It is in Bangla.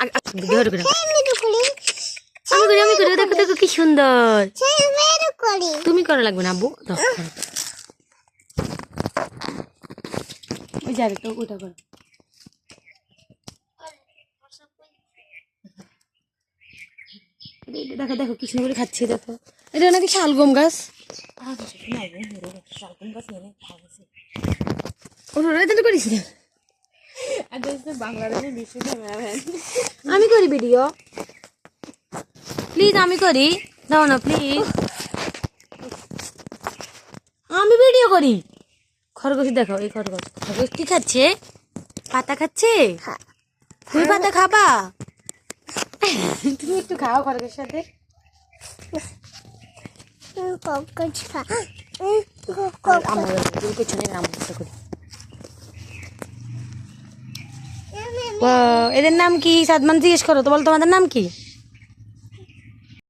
আমি করি। আমি করি দেখো দেখো কি সুন্দর। তুমি করা লাগবে না আব্বু। ওই যাবে তো ওটা করো। এই দেখো দেখো কৃষ্ণ করে খাচ্ছে দেখো। এটা নাকি শালগম গাছ? ওরা এটা করিস না। আমি করি ভিডিও। প্লিজ আমি করি। দাও না প্লিজ আমি ভিডিও করি। খরগোশ দেখো এই খরগোশ। খরগোশ কি খাচ্ছে? পাতা খাচ্ছে? তুমি পাতা খাবা? তুমি একটু খাও খরগোশের সাথে। ককচ খা আমার আমার সাথে করি। এদের নাম কি? সাদমান জিজ্ঞেস করো তো বল তোমাদের নাম কি?